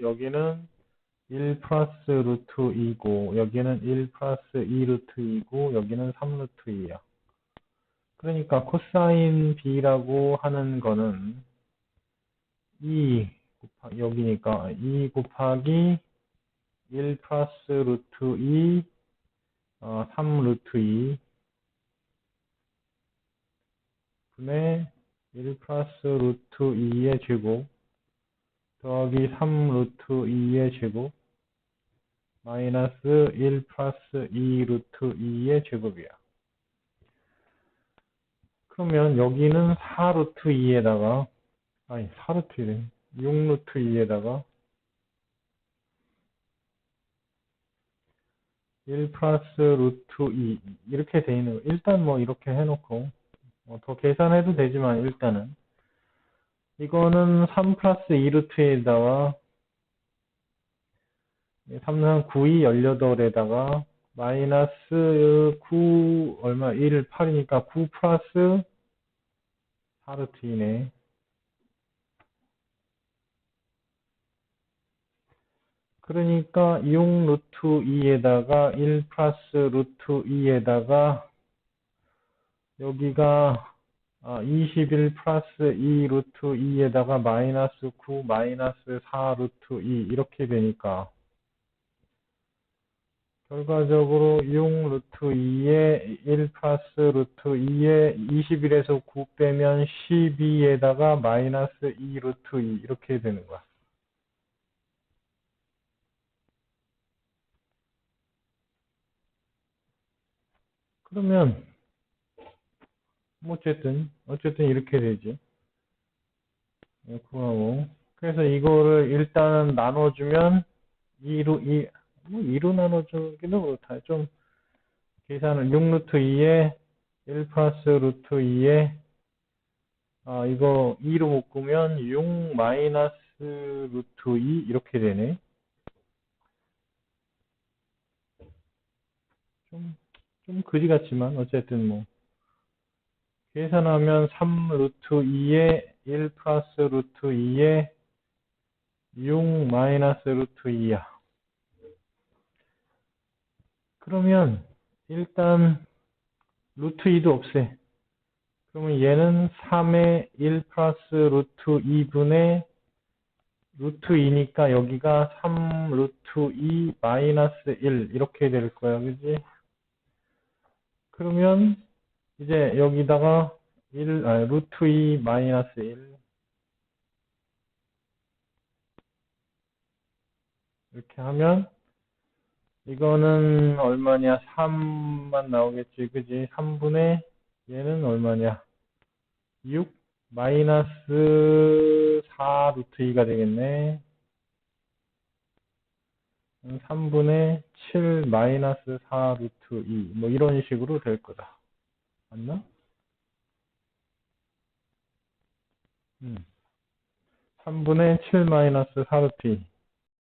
여기는 1 플러스 루트 2고 여기는 1 플러스 2 루트 2고 여기는 3 루트 2야. 그러니까 코사인 b라고 하는 거는 2 곱하, 여기니까 2 곱하기 1 플러스 루트 2 어, 3 루트 2 분의 1 플러스 루트 2의 제곱 더하기 3 루트 2의 제곱 마이너스 1 플러스 2 루트 2의 제곱이야. 그러면 여기는 4 루트 2에다가 아니 4 루트 2래. 6 루트 2에다가 1 플러스 루트 2 이렇게 돼 있는 거. 일단 뭐 이렇게 해놓고 뭐 더 계산해도 되지만 일단은 이거는 3 플러스 2 루트에다가 3는 9, 2, 18에다가 마이너스 9 얼마 1 8이니까 9 플러스 4 루트 2네. 그러니까 6 루트 2에다가 1 플러스 루트 2에다가 여기가 아, 21 플러스 2 루트 2에다가 마이너스 9 마이너스 4 루트 2 이렇게 되니까 결과적으로 6 루트 2에 1 플러스 루트 2에 21에서 9 빼면 12에다가 마이너스 2 루트 2 이렇게 되는 거야. 그러면 뭐 어쨌든 어쨌든 이렇게 되지. 9하고 그래서 이거를 일단은 나눠주면 2로 2, 뭐 2로 나눠주기도 그렇다. 좀 계산을 6루트 2에 1 플러스 루트 2에 아 이거 2로 묶으면 6 마이너스 루트 2 이렇게 되네. 좀, 좀 그지 같지만 어쨌든 뭐 계산하면 3 루트 2에 1 플러스 루트 2에 6 마이너스 루트 2야. 그러면 일단 루트 2도 없애. 그러면 얘는 3에 1 플러스 루트 2분의 루트 2니까 여기가 3 루트 2 마이너스 1 이렇게 될 거야. 그지? 그러면 이제 여기다가 1, 아, 루트 2 마이너스 1 이렇게 하면 이거는 얼마냐? 3만 나오겠지. 그지? 3분의 얘는 얼마냐? 6 마이너스 4 루트 2가 되겠네. 3분의 7 마이너스 4 루트 2 뭐 이런 식으로 될 거다 맞나? 음. 3분의 7 마이너스 4루트 2